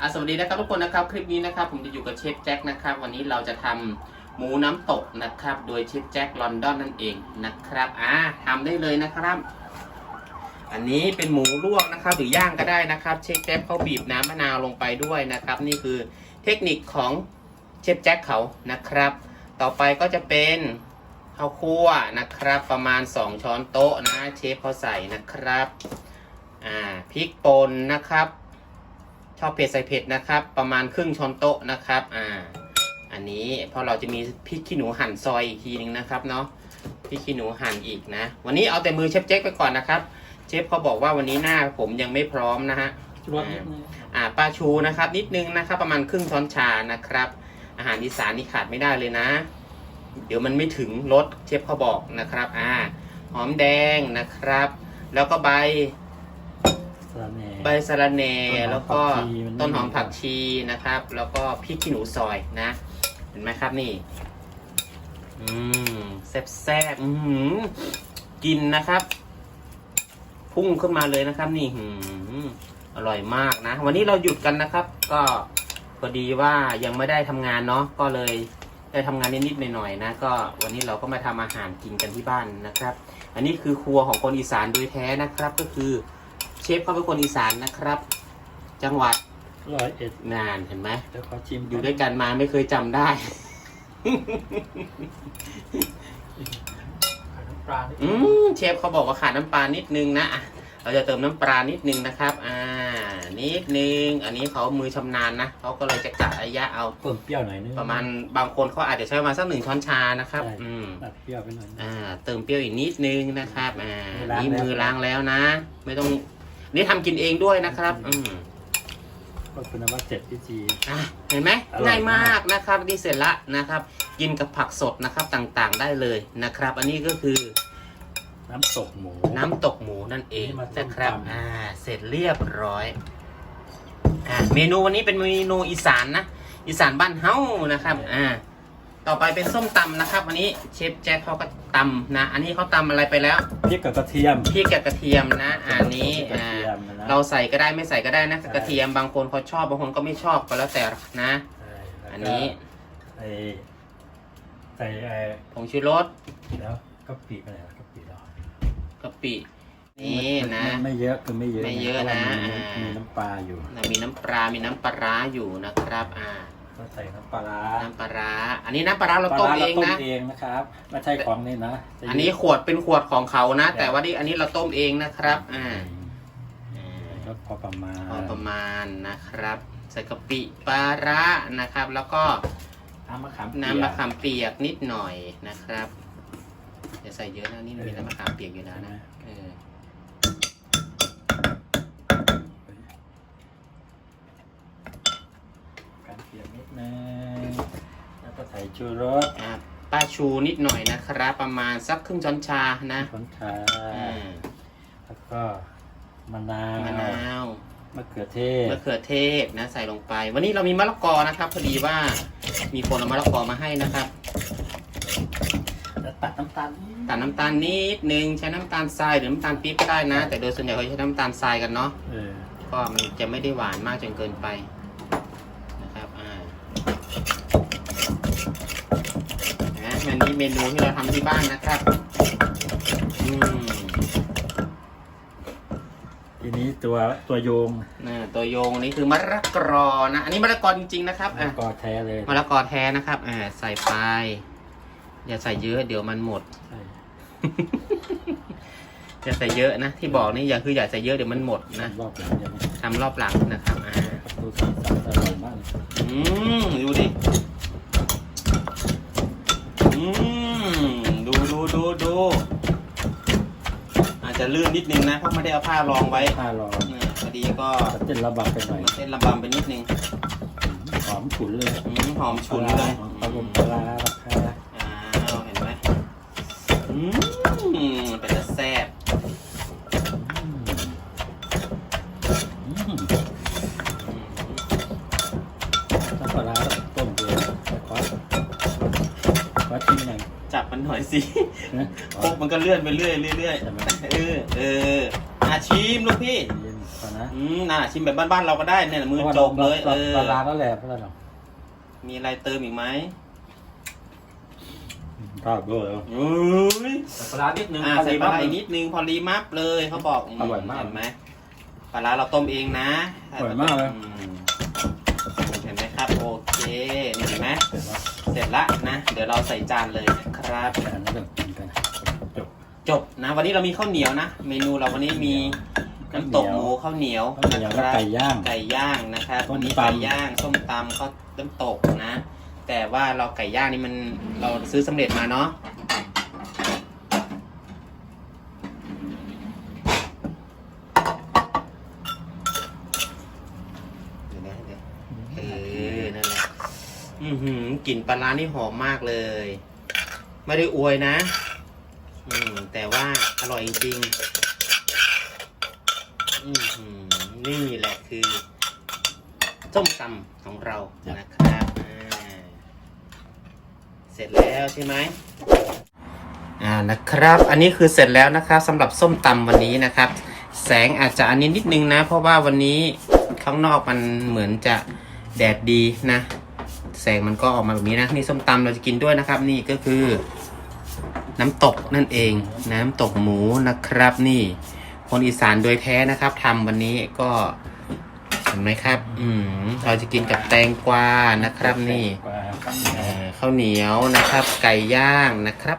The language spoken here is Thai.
สวัสดีนะครับทุกคนนะครับ คลิปนี้นะครับผมจะอยู่กับเชฟแจ็คนะครับ วันนี้เราจะทำหมูน้ำตกนะครับ โดยเชฟแจ็คลอนดอนนั่นเองนะครับอ่าทำได้เลยนะครับ อันนี้เป็นหมูลวกนะครับ หรือย่างก็ได้นะครับ เชฟแจ็คเขาบีบน้ำมะนาวลงไปด้วยนะครับ นี่คือเทคนิคของเชฟแจ็คเขานะครับ ต่อไปก็จะเป็นข้าวคั่วนะครับ ประมาณ 2 ช้อนโต๊ะนะ เชฟเขาใส่นะครับอ่าพริกป่นนะครับ ชอบเผ็ดใส่เผ็ดนะครับ ประมาณครึ่งช้อนโต๊ะนะครับ อ่า อันนี้เพราะเราจะมีพริกขี้หนูหั่นซอยอีกทีนึงนะครับเนาะพริกขี้หนูหั่นอีกนะ วันนี้เอาแต่มือเชฟเจ๊กไปก่อนนะครับ เชฟเขาบอกว่าวันนี้หน้าผมยังไม่พร้อมนะฮะรสนิดนึงอ่าปลาชูนะครับ นิดนึงนะครับ ประมาณครึ่งช้อนชานะครับ อาหารอีสานนี่ขาดไม่ได้เลยนะ เดี๋ยวมันไม่ถึงรสเชฟเขาบอกนะครับ อ่า หอมแดงนะครับ แล้วก็ใบสาเน่ ใบสะระแหน่ต้นหอมแล้วก็ผักชีมันไม่ต้นหอมมีผักชีนะครับ แล้วก็พริกขี้หนูซอยนะ เห็นไหมครับนี่ อืมแซ่บแซ่บๆอื้อหือกินนะครับ พุ่งขึ้นมาเลยนะครับนี่หืมอร่อยมากนะ วันนี้เราหยุดกันนะครับ ก็พอดีว่ายังไม่ได้ทำงานเนาะก็เลยได้ทำงานนิดๆหน่อยๆนะ ก็วันนี้เราก็มาทำอาหารกินกันที่บ้านนะครับ อันนี้คือครัวของคนอีสานโดยแท้นะครับก็คือเช ฟเขาเป็นคนอีสานนะครับ จังหวัดร้อยเอ็ดนานเห็นไหมเดี๋ยวขอชิมอยู่ด้วยกันมาไม่เคยจำได้ ขายน้ำปลานิดอืนึงมเชฟเขาบอกว่าขาดน้ำปลานิดนึงนะอะเราจะเติมน้ำปลานิดนึงนะครับ อ่า นิดนึง อันนี้เขามือชำนาญนะเขาก็เลยจะกะระยะเอา เพิ่มเปรี้ยวหน่อยนึง ประมาณบางคนเขาอาจจะใช้ประมาณสักหนึ่งช้อนชานะครับ ใช่ อืม ตัดเปรี้ยวไปหน่อยนึง อ่าเติมเปรี้ยวอีกนิดนึงนะครับ อ่าล้างนี่แล้ว มือล้างแล้วนะ ไม่ต้อง นี่ทำกินเองด้วยนะครับ อืมก็คุณว่าเจ็ดพิธีอะเห็นไหมอร่อยง่ายมามากกนะครับนี่เสร็จละนะครับ กินกับผักสดนะครับต่างๆได้เลยนะครับ อันนี้ก็คือน้ำตกหมู น้ำตกหมูนั่นเองนี่มาส้มนะครับตำ อ่าเสร็จเรียบร้อยอ่าเมนูวันนี้เป็นเมนูอีสานนะอีสานบ้านเฮานะครับ อ่า ต่อไปเป็นส้มตำนะครับอันนี้เชฟแจ็คเขาก็ตำนะ อันนี้เขาตำอะไรไปแล้วพริกกับกระเทียม พริกกับกระเทียมนะอันนี้พริกกับกระอ่าเทียมนะ เราใส่ก็ได้ไม่ใส่ก็ได้นะใช่ กระเทียมบางคนเขาชอบบางคนก็ไม่ชอบก็แล้วแต่นะ ใช่แล้วก็อันนี้ใส่ใส่ไอ้ผงชูรสแล้วก็ปีกอะไรวะก็ปีกแล้วกะปินี่นะไม่ไม่เยอะคือไม่เยอะไม่เยอะนะพราว่ามีอ่ามีมีน้ำปลาอยู่มีน้ำปลา มีน้ำปลาร้าอยู่นะครับ อ่า ก็ใส่น้ำปลาร้าน้ำปลาร้าอันนี้น้ำปลาร้าเราต้มเองปลาร้านะราต้มเองนะครับไม่ใช่ของนี่นะอันนี้ขวดเป็นขวดของเขานะ แต่ว่านี่อันนี้เราต้มเองนะครับอ่าก็พอประมาณพอประมาณนะครับ ใส่กะปิปลาร้านะครับ แล้วก็น้ำมะขามน้ำมะขามเปียกนิดหน่อยนะครับอย่าใส่เยอะนะนี่มันมีน้ำมะขามเปียกอยู่แล้วนะเออ ชูรสอ่าป้าชูนิดหน่อยนะครับ ประมาณสักครึ่งช้อนชานะผลชาอ่าแล้วก็มะนาวมะนาวมะเขือเทศมะเขือเทศนะ ใส่ลงไป วันนี้เรามีมะละกอนะครับ พอดีว่ามีคนเอามะละกอมาให้นะครับแล้วตัดน้ำตาลนิดตัดน้ำตาลนิดนึงใช้น้ำตาลทรายหรือน้ำตาลปี๊บก็ได้นะ แต่โดยส่วนใหญ่เขาใช้น้ำตาลทรายกันเนาะเออก็มันจะไม่ได้หวานมากจนเกินไปนะครับอ่านะ อันนี้เมนูที่เราทำที่บ้านนะครับอืมทีนี้ตัวตัวโยงนะตัวโยงนี่คือมะละกอนะ อันนี้มะละกอจริงๆนะครับแล้อะวก็แท้เลยมะละกอแท้นะครับ อ่า ใส่ไป อย่าใส่เยอะเดี๋ยวมันหมด ใช่อย่าใส่เยอะนะ ที่บอกนี่อย่าคืออย่าใส่เยอะเดี๋ยวมันหมดนะรอบหลังยังทำรอบหลังนะครับอ่าประตูสีสันอร่อยมากเลยอืมดูดิ อืม ดูดูดูดูอาจจะ ลื่นนิดนึงนะเพราะไม่ได้เอาผ้ารองไว้ผ้ารองเนี่ยพอดีก็เต้นระบำไปหน่อยมันเส้นระบำไปนิดนึงหอมฉุนเลยอืมหอมฉุนเลยปลาบุปลาราคาอ้าวเห็นไหมอืมเป็นจะแซ่บ อืมน้ำปลาร้าต้มเองขอขอชิมหน่อย จับ มันหน่อยสินะพกมันก็เลื่อนไปเรื่อยเรื่อยใช่ไหมเออเอออาชิมลูกพี่เย็นปลานะอืมน่าชิมแบบบ้านๆเราก็ได้เนี่ยมือจบเลยเออปลาร้าแล้วแหละเพื่อนเรามีอะไรเติมอีกไหมทอดด้วยแล้วอุ้ยปลาร้านิดนึงอ่าใส่ปลาร้าอีกนิดนึงพอรีมับเลยเขาบอกอร่อยมากเห็นไหมปลาร้าเราต้มเองนะอร่อยมากเลยอืมเห็นไหมครับโอเคนี่เห็นไหม เสร็จแล้วเสร็จละนะ เดี๋ยวเราใส่จานเลยนะครับแต่อันนี้ก็กินกันจบจบนะ วันนี้เรามีข้าวเหนียวนะ เมนูเราวันนี้มีน้ำตกหมูข้าวเหนียวข้าวเหนียวนะคและรับไก่ย่าง ไก่ย่างนะครับส้มวันนี้ตำไก่ย่างส้มตำข้าวน้ำตกนะ แต่ว่าเราไก่ย่างนี่มันเราซื้อสำเร็จมาเนาะเดี๋ยวนะเดี๋ยวเออนั่นแหละ อือหือกลิ่นปลาร้านี่หอมมากเลย ไม่ได้อวยนะ อืมแต่ว่าอร่อยจริงๆอือหือนี่แหละคือส้มตำของเรานะครับเสร็จแล้วใช่ไหมอ่านะครับ อันนี้คือเสร็จแล้วนะครับสำหรับส้มตำวันนี้นะครับ แสงอาจจะอันนี้นิดนึงนะ เพราะว่าวันนี้ข้างนอกมันเหมือนจะแดดดีนะ แสงมันก็ออกมาแบบนี้นะนี่ส้มตำเราจะกินด้วยนะครับ นี่ก็คือ น้ำตกนั่นเอง น้ำตกหมูนะครับ นี่ คนอีสานโดยแท้นะครับทำวันนี้ก็เห็นไหมครับ อืมเราจะกินกับแตงกวานะครับ นี่ข้าวเหนียวนะครับ ไก่ย่างนะครับ